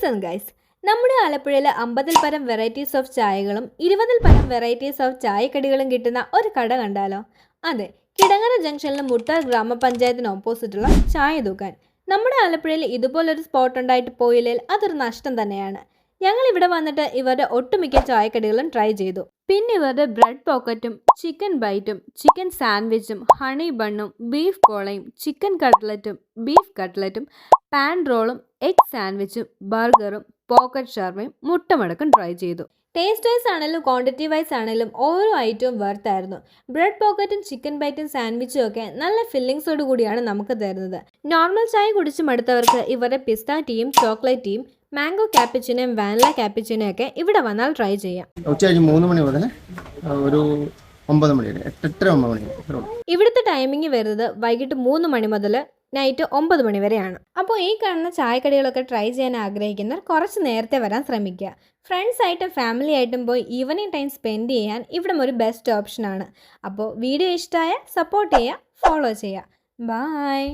Listen guys നമ്മുടെ ആലപ്പുഴയിൽ അമ്പതിൽ പരം വെറൈറ്റീസ് ഓഫ് ചായകളും ഇരുപതിൽ പരം വെറൈറ്റീസ് ഓഫ് ചായക്കടികളും കിട്ടുന്ന ഒരു കട കണ്ടാലോ? അതെ കിടങ്ങര ജംഗ്ഷനിലെ മുട്ടാർ ഗ്രാമപഞ്ചായത്തിന് ഓപ്പോസിറ്റുള്ള ചായ ദുക്കാൻ നമ്മുടെ ആലപ്പുഴയിൽ ഇതുപോലൊരു സ്പോട്ട് ഉണ്ടായിട്ട് പോയില്ലെങ്കിൽ അതൊരു നഷ്ടം തന്നെയാണ്. ഞങ്ങൾ ഇവിടെ വന്നിട്ട് ഇവരുടെ ഒട്ടുമിക്ക ചായക്കടികളും ട്രൈ ചെയ്തു. പിന്നെ ഇവരുടെ ബ്രെഡ് പോക്കറ്റും ചിക്കൻ ബൈറ്റും ചിക്കൻ സാൻഡ്വിച്ചും ഹണി ബണ്ണും ബീഫ് കോളയും ചിക്കൻ കട്ട്ലറ്റും ബീഫ് കട്ട്ലറ്റും പാൻ റോളും എഗ് സാൻഡ്വിച്ചും ബർഗറും പോക്കറ്റ് ഷർമയും മുട്ടമടക്കം ട്രൈ ചെയ്തു. ടേസ്റ്റ് വൈസ് ആണെങ്കിലും ക്വാണ്ടിറ്റി വൈസ് ആണെങ്കിലും ഓരോ ഐറ്റവും വർത്തായിരുന്നു ബ്രെഡ് പോക്കറ്റും ചിക്കൻ ബൈറ്റും സാൻഡ്വിച്ചും ഒക്കെ നല്ല ഫില്ലിങ്സോട് കൂടിയാണ് നമുക്ക് തരുന്നത്. നോർമൽ ചായ കുടിച്ച് മടുത്തവർക്ക് ഇവരുടെ പിസ്ത ടീയും ചോക്ലേറ്റ് ടീയും മാംഗോ കാപ്പിച്ചിനെയും വാനില കാപ്പിച്ചിനെയും ഒക്കെ ഇവിടെ വന്നാൽ ട്രൈ ചെയ്യാം. ഉച്ചകഴിഞ്ഞ് മൂന്ന് മണി മുതൽ ഒരു ഒമ്പത് മണി വരെ എട്ട് എട്ടര ഒമ്പത് മണി വരെ ഇവിടുത്തെ ടൈമിംഗ് വരുന്നത് വൈകിട്ട് മൂന്ന് മണി മുതൽ നൈറ്റ് ഒമ്പത് മണി വരെയാണ്. അപ്പോൾ ഈ കാണുന്ന ചായക്കടികളൊക്കെ ട്രൈ ചെയ്യാൻ ആഗ്രഹിക്കുന്നവർ കുറച്ച് നേരത്തെ വരാൻ ശ്രമിക്കുക. ഫ്രണ്ട്സ് ആയിട്ടും ഫാമിലി ആയിട്ടും പോയി ഈവനിങ് ടൈം സ്പെൻഡ് ചെയ്യാൻ ഇവിടെ ഒരു ബെസ്റ്റ് ഓപ്ഷനാണ് അപ്പോൾ വീഡിയോ ഇഷ്ടമായ സപ്പോർട്ട് ചെയ്യുക ഫോളോ ചെയ്യുക. ബായ്